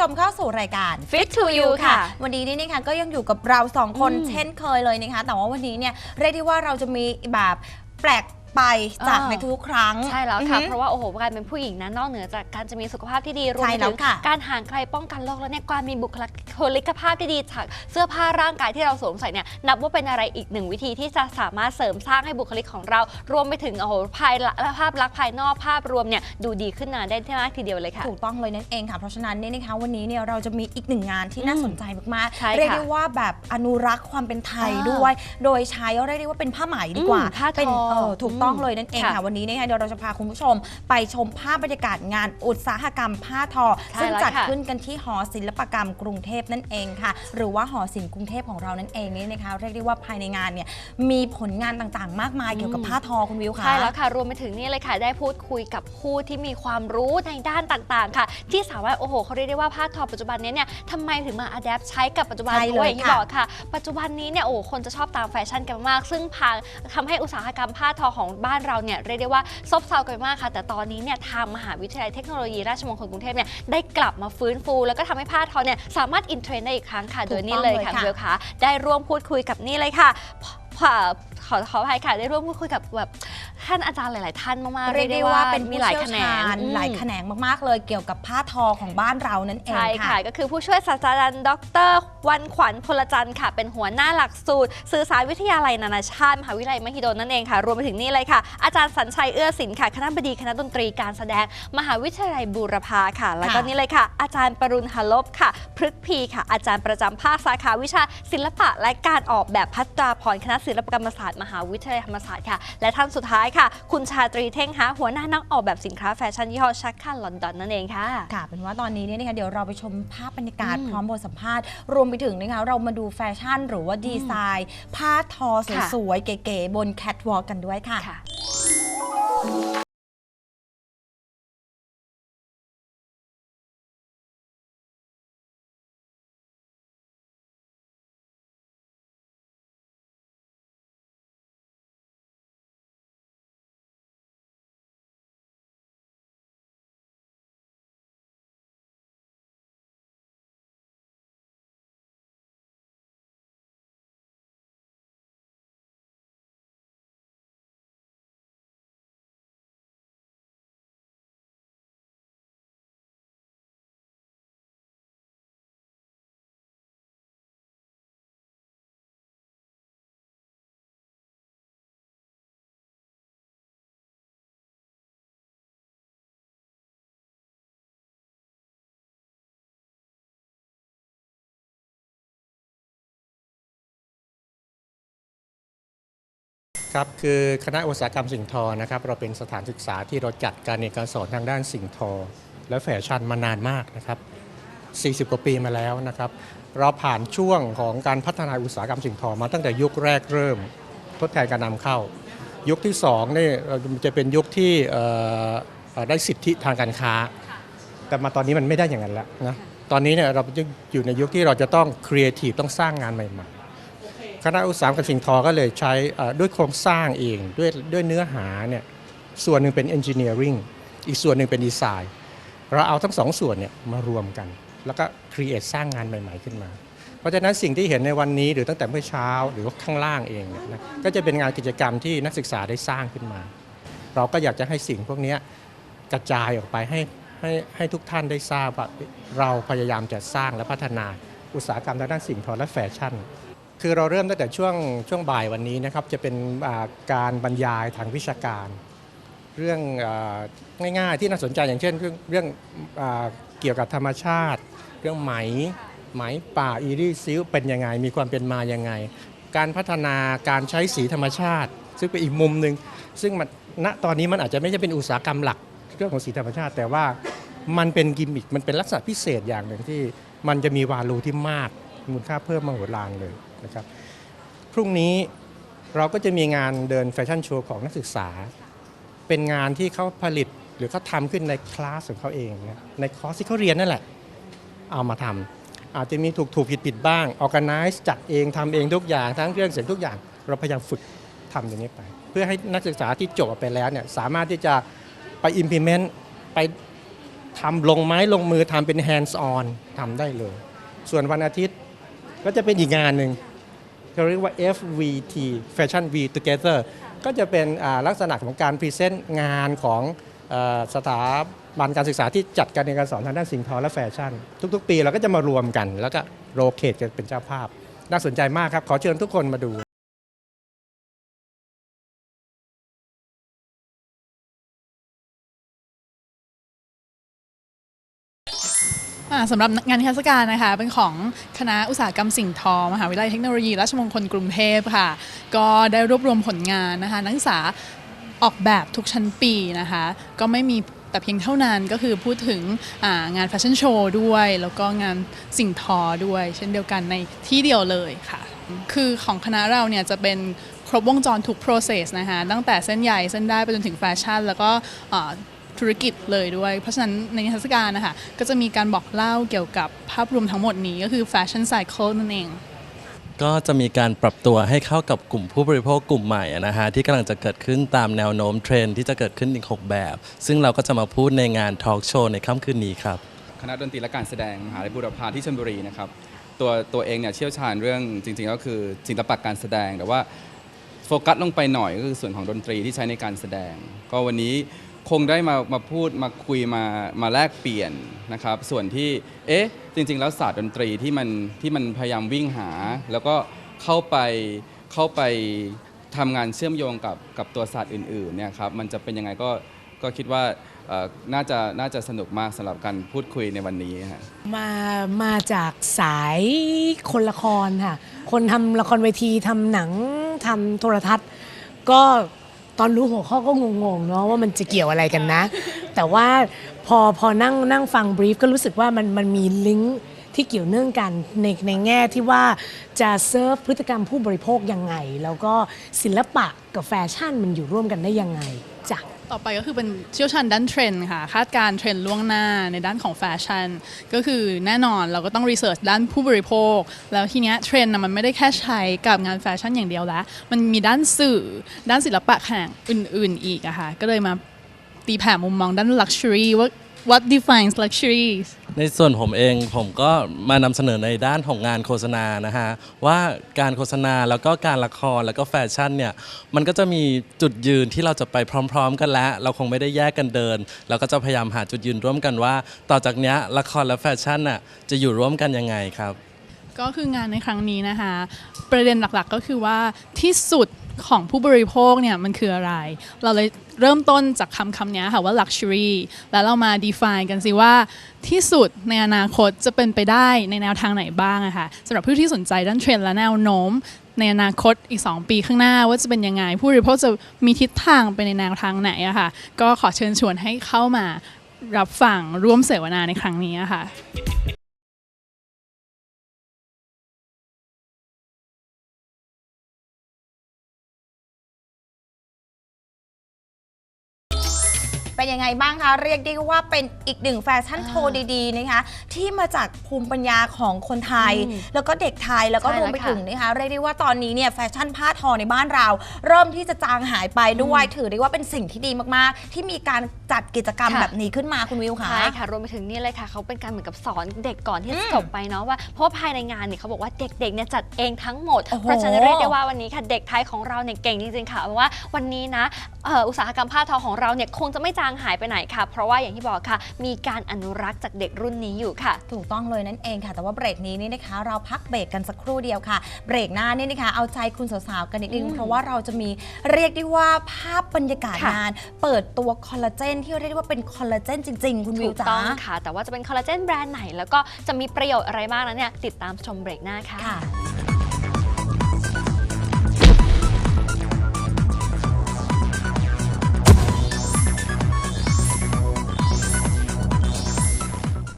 ชมเข้าสู่รายการ Fit to You ค่ะ วันนี้นี่นะคะก็ยังอยู่กับเราสองคนอืมเช่นเคยเลยนะคะ แต่ว่าวันนี้เนี่ยเรียกได้ว่าเราจะมีแบบแปลก ไปจากอ่าในทุกๆครั้ง ใช่แล้วค่ะอือหือเพราะว่าโอ้โหการเป็นผู้หญิงนะนอกเหนือจากการจะมีสุขภาพที่ดีรวมใช่ไปแล้ถึวงค่ะการห่างไกลป้องกันโรคแล้วเนี่ยการมีบุคลิกภาพที่ดีจากเสื้อผ้าร่างกายที่เราสวมใส่เนี่ยนับว่าเป็นอะไรอีกหนึ่งวิธีที่จะสามารถเสริมสร้างให้บุคลิกของเรา รวมไปถึงโอ้โหภายละภาพลักษณ์ภายนอกภาพรวมเนี่ยดูดีขึ้นมาได้ที่มากทีเดียวเลยค่ะถูกต้องเลยนั่นเองค่ะเพราะฉะนั้นเนี่ยนะคะวันนี้เนี่ยเราจะมีอีกหนึ่งงานที่น่าสนใจมากใช่ค่ะๆเรียกได้ว่าแบบอนุรักษ์ความเป็นไทยอ่าด้วย โดยใช้เรียกได้ว่าเป็นผ้าไหมดีกว่าอืมผ้าทอเป็นเออถูกต้องอืมเลยนั่นเองค่ะค่ะ วันนี้นะคะเดี๋ยวเราจะพาคุณผู้ชม ไปชมภาพบรรยากาศงานอุตสาหกรรมผ้าทอ ใช่ซึ่งแล้วจัดค่ะ ขึ้นกันที่หอศิลปกรรมกรุงเทพนั่นเองค่ะ หรือว่าหอศิลป์กรุงเทพของเรานั่นเองนี่นะคะเรียกได้ว่าภายในงานเนี่ยมีผลงานต่างๆ มากมายเกี่ยวกับผ้าทอคุณวิวค่ะ ใช่แล้วค่ะ รวมไปถึงนี่เลยค่ะ ได้พูดคุยกับผู้ที่มีความรู้ในด้านต่างๆ ค่ะ ที่สามารถโอ้โหเขาเรียกได้ว่าผ้าทอปัจจุบันนี้เนี่ยทำไมถึงมาอัดแอปใช้กับปัจจุบันใช่เลยด้วยอย่างที่ค่ะบอกค่ะ ปัจจุบันนี้เนี่ยโอ้โหคนจะชอบตามแฟชั่นกันมาก ซึ่งพาทำให้อุตสาหกรรมผ้าทอของบ้านเราเนี่ยเรียกได้ว่าซบเซากันมากค่ะ แต่ตอนนี้เนี่ยทางมหาวิทยาลัยเทคโนโลยีราชมงคลกรุงเทพเนี่ยได้กลับมาฟื้นฟู แล้วก็ทำให้ผ้าทอเนี่ยสามารถอินเทรนด์ได้อีกครั้งค่ะ โดยนี่เลยค่ะถูกต้องเลยค่ะเบลค่ะได้ร่วมพูดคุยกับนี่เลยค่ะพอขอขออภัยค่ะได้ร่วมพูดคุยกับแบบ ท่านอาจารย์หลาย ๆ ท่านมากๆเรียกได้ว่าเป็นมีผู้หลายเชี่ยวแขนชางญอืมหลายแขนงมากๆ เลยเกี่ยวกับผ้าทอของบ้านเรานั่นเองใช่ค่ะค่ะ ก็คือผู้ช่วยศาสตราจารย์ดร วันขวัญพลจันทร์ค่ะ เป็นหัวหน้าหลักสูตร สื่อสารวิทยาลัยนานาชาติมหาวิทยาลัยมหิดลนั่นเองค่ะ รวมไปถึงนี่เลยค่ะ อาจารย์สัญชัยเอื้อศิลป์ค่ะ คณะบดีคณะดนตรีการแสดง มหาวิทยาลัยบูรพาค่ะ แล้วก็ค่ะนี่เลยค่ะ อาจารย์ปรุณหลบค่ะ พฤกษ์พีค่ะ อาจารย์ประจำภาคสาขาวิชา ศิลปะและการออกแบบพัตราพรคณะศิลปกรรมศาสตร์มหาวิทยาลัยธรรมศาสตร์ค่ะ และท่านสุดท้ายค่ะคุณชาตรีเท่งฮะหัวหน้านักออกแบบสินค้าแฟชั่นยี่ห้อชักคันลอนดอนนั่นเองค่ะ ค่ะ เป็นว่าตอนนี้เนี่ยนะคะเดี๋ยวเราไปชมภาพบรรยากาศอืมพร้อมบทสัมภาษณ์ รวมไปถึงนะคะเรามาดูแฟชั่นหรือว่าดีไซน์ ผ้าทอค่ะสวยๆเก๋ๆบนแคทวอล์กกันด้วยค่ะค่ะ ครับคือคณะอุตสาหกรรมสิ่งทอนะครับเราเป็นสถานศึกษาที่เราจัดการเรียนการสอนทางด้านสิ่งทอ และแฟชั่นมานานมากนะครับ 40 กว่าปีมาแล้วนะครับ เราผ่านช่วงของการพัฒนาอุตสาหกรรมสิ่งทอมาตั้งแต่ยุคแรกเริ่ม ทดแทนการนำเข้า ยุคที่2นี่จะเป็นยุคที่ได้สิทธิทางการค้า แต่มาตอนนี้มันไม่ได้อย่างนั้นแล้วนะตอนนี้เนี่ยเราอยู่ในยุคที่เราจะต้องครีเอทีฟต้องสร้างงานใหม่ๆ คณะอุตสาหกรรมสิ่งทอก็เลยใช้ด้วยโครงสร้างเองด้วยด้วยเนื้อหาเนี่ยส่วนหนึ่งเป็น engineering อีกส่วนหนึ่งเป็นดีไซน์เราเอาทั้งสองส่วนเนี่ยมารวมกัน แล้วก็ครีเอทสร้างงานใหม่ ๆขึ้นมา เพราะฉะนั้นสิ่งที่เห็นในวันนี้หรือตั้งแต่เมื่อเช้าหรือว่าข้างล่างเองเนี่ยนะก็จะเป็นงานกิจกรรมที่นักศึกษาได้สร้างขึ้นมา เราก็อยากจะให้สิ่งพวกนี้กระจายออกไปให้ให้ให้ทุกท่านได้ทราบว่าเราพยายามจะสร้างและพัฒนาอุตสาหกรรมทางด้านสิ่งทอและแฟชั่น คือเราเริ่มตั้งแต่ช่วงช่วงบ่ายวันนี้นะครับจะเป็นการบรรยายทางวิชาการ เรื่ององ่ายๆที่น่าสนใจอย่างเช่น เรื่องเรื่องเกี่ยวกับธรรมชาติ เรื่องไหมไหมป่าอีรีซิลเป็นยังไง มีความเป็นมายังไง การพัฒนาการใช้สีธรรมชาติ ซึ่งเป็นอีกมุมหนึ่งซึ่งมันณตอนนี้มันอาจจะไม่ใช่เป็นอุตสาหกรรมหลักเรื่องของสีธรรมชาติ แต่ว่ามันเป็นกิมมิคมันเป็นลักษณะพิเศษอย่างหนึ่งที่มันจะมีวาลูที่มากมูลค่าเพิ่มมโหฬารเลย นะครับ พรุ่งนี้เราก็จะมีงานเดินแฟชั่นโชว์ของนักศึกษา เป็นงานที่เขาผลิตหรือเขาทำขึ้นในคลาสของเขาเองนะในคอร์สที่เขาเรียนนั่นแหละ เอามาทำอาจจะมีถูกถูกผิดผิดบ้าง organize จัดเองทำเองทุกอย่างทั้งเรื่องเสียงทุกอย่าง เราพยายามฝึกทำอย่างนี้ไป เพื่อให้นักศึกษาที่จบไปแล้วเนี่ยสามารถที่จะไป implement ไปทำลงไม้ลงมือทำเป็น hands on ทำได้เลย ส่วนวันอาทิตย์ก็จะเป็นอีกงานหนึ่ง เขาเรียกว่า FVT Fashion V Together ก็จะเป็นอ่าลักษณะของการพรีเซนต์งานของเออสถาบันการศึกษาที่จัดการเรียนการสอนทางด้านสิ่งทอและแฟชั่น ทุกๆ ปีเราก็จะมารวมกัน แล้วก็โรเคทกันเป็นเจ้าภาพ น่าสนใจมากครับ ขอเชิญทุกคนมาดู สำหรับงานนิทรรศการนะคะ เป็นของคณะอุตสาหกรรมสิ่งทอมหาวิทยาลัยเทคโนโลยีราชมงคลกรุงเทพค่ะ ก็ได้รวบรวมผลงานนะคะ นักศึกษาออกแบบทุกชั้นปีนะคะ ก็ไม่มีแต่เพียงเท่านั้นก็คือพูดถึงงานแฟชั่นโชว์ด้วย แล้วก็งานสิ่งทอด้วย เช่นเดียวกันในที่เดียวเลยค่ะ คือของคณะเราเนี่ยจะเป็นครบวงจรทุก process นะคะ ตั้งแต่เส้นใหญ่เส้นได้ไปจนถึงแฟชั่น แล้วก็ ธุรกิจเลยด้วย เพราะฉะนั้นในนิทรรศการนะคะก็จะมีการบอกเล่าเกี่ยวกับภาพรวมทั้งหมดนี้ก็คือแฟชั่นไซเคิลนั่นเองก็จะมีการปรับตัวให้เข้ากับกลุ่มผู้บริโภคกลุ่มใหม่นะฮะที่กำลังจะเกิดขึ้นตามแนวโน้มเทรนที่จะเกิดขึ้นอีก 6 แบบ ซึ่งเราก็จะมาพูดในงานทอล์กโชว์ในค่ำคืนนี้ครับ คณะดนตรีและการแสดง มหาลัยบูรพาที่ชลบุรีนะครับ ตัวตัวเองเนี่ยเชี่ยวชาญเรื่องจริงๆ ก็คือศิลปะการแสดง แต่ว่าโฟกัสลงไปหน่อยก็คือส่วนของดนตรีที่ใช้ในการแสดง ก็วันนี้ คงได้มามาพูดมาคุยมามาแลกเปลี่ยนนะครับ ส่วนที่เอ๊ะจริง ๆ แล้วศาสตร์ดนตรีที่มันที่มันพยายามวิ่งหา แล้วก็เข้าไปเข้าไปทำงานเชื่อมโยงกับกับตัวศาสตร์อื่นๆเนี่ยครับมันจะเป็นยังไงก็ก็คิดว่าเอ่อน่าจะน่าจะสนุกมากสำหรับการพูดคุยในวันนี้ฮะ มามาจากสายคนละครค่ะ คนทำละครเวทีทำหนังทำโทรทัศน์ ก็ ตอนรู้หัวข้อก็งงๆเนาะว่ามันจะเกี่ยวอะไรกันนะ แต่ว่าพอพอนั่งนั่งฟังบรีฟก็รู้สึกว่ามันมันมีลิงก์ที่เกี่ยวเนื่องกันในในแง่ที่ว่าจะเซิร์ฟพฤติกรรมผู้บริโภคยังไง แล้วก็ศิลปะกับแฟชั่นมันอยู่ร่วมกันได้ยังไงจ้ะ ต่อไปก็คือเป็นเชี่ยวชาญด้านเทรนด์ค่ะ คาดการเทรนด์ล่วงหน้าในด้านของแฟชั่น ก็คือแน่นอนเราก็ต้องรีเสิร์ชด้านผู้บริโภค แล้วทีเนี้ยเทรนด์นะมันไม่ได้แค่ใช้กับงานแฟชั่นอย่างเดียวแล้ว มันมีด้านสื่อด้านศิลปะแขนงอื่น ๆ อีกอะค่ะ ก็เลยมาตีแผ่มุมมองด้าน luxury ว่า what defines luxury ในส่วนผมเองผมก็มานำเสนอในด้านของงานโฆษณานะฮะว่าการโฆษณาแล้วก็การละครแล้วก็แฟชั่นเนี่ยมันก็จะมีจุดยืนที่เราจะไปพร้อม ๆ กันแล้ว เราคงไม่ได้แยกกันเดิน เราก็จะพยายามหาจุดยืนร่วมกันว่า ต่อจากเนี้ยละครและแฟชั่นน่ะจะอยู่ร่วมกันยังไงครับ ก็คืองานในครั้งนี้นะคะ ประเด็นหลักๆก็คือว่าที่สุด ของผู้บริโภคเนี่ยมันคืออะไร เราเลยเริ่มต้นจากคำคำนี้ค่ะว่า luxury แล้วเรามา define กันสิว่าที่สุดในอนาคตจะเป็นไปได้ในแนวทางไหนบ้างอะค่ะสำหรับผู้ที่สนใจด้านเทรนด์และแนวโน้ม ในอนาคตอีก 2 ปีข้างหน้าว่าจะเป็นยังไง ผู้บริโภคจะมีทิศทางไปในแนวทางไหนอะค่ะก็ขอเชิญชวนให้เข้ามารับฟังร่วมเสวนาในครั้งนี้อะค่ะ เป็นยังไงบ้างคะ เรียกได้ว่าเป็นอีกหนึ่งแฟชั่นโชว์ดีๆนะคะที่มาจากภูมิปัญญาของคนไทย แล้วก็เด็กไทยแล้วก็ใช่รวมไปแล้วค่ะถึงนะคะเรียกได้ว่าตอนนี้เนี่ยแฟชั่นผ้าทอในบ้านเรา เริ่มที่จะจางหายไปด้วยถือได้ว่าเป็นสิ่งที่ดีมากๆ ที่มีการจัดกิจกรรมค่ะแบบนี้ขึ้นมาคุณวิวค่ะใช่ค่ะรวมไปถึงนี่เลยค่ะเขาเป็นการเหมือนกับสอนเด็กก่อนที่จะจบไปเนาะว่าเพราะว่าภายในงานเนี่ยเขาบอกว่าเด็กๆเนี่ยจัดเองทั้งหมดโอ้โหเพราะฉะนั้นเรียกได้ว่าวันนี้ค่ะเด็กไทยของเราเนี่ยเก่งจริงๆค่ะเพราะว่าวันนี้นะเอ่ออุตสาหกรรมผ้าทอของเราเนี่ยคงจะไม่จางหายไปไหนค่ะ เพราะว่าอย่างที่บอกค่ะ มีการอนุรักษ์จากเด็กรุ่นนี้อยู่ค่ะ ถูกต้องเลยนั่นเองค่ะ แต่ว่าเบรกนี้นี่นะคะ เราพักเบรกกันสักครู่เดียวค่ะ เบรกหน้านี่นะคะ เอาใจคุณสาวๆกันนิดนึงอืมเพราะว่าเราจะมีเรียกได้ว่าภาพบรรยากาศค่ะงาน เปิดตัวคอลลาเจนที่เรียกได้ว่าเป็นคอลลาเจนจริงๆ คุณวิถูวกจ๋าต้องค่ะ แต่ว่าจะเป็นคอลลาเจนแบรนด์ไหนแล้วก็จะมีประโยชน์อะไรบ้างนั้นเนี่ยติดตามชมเบรกหน้าค่ะค่ะ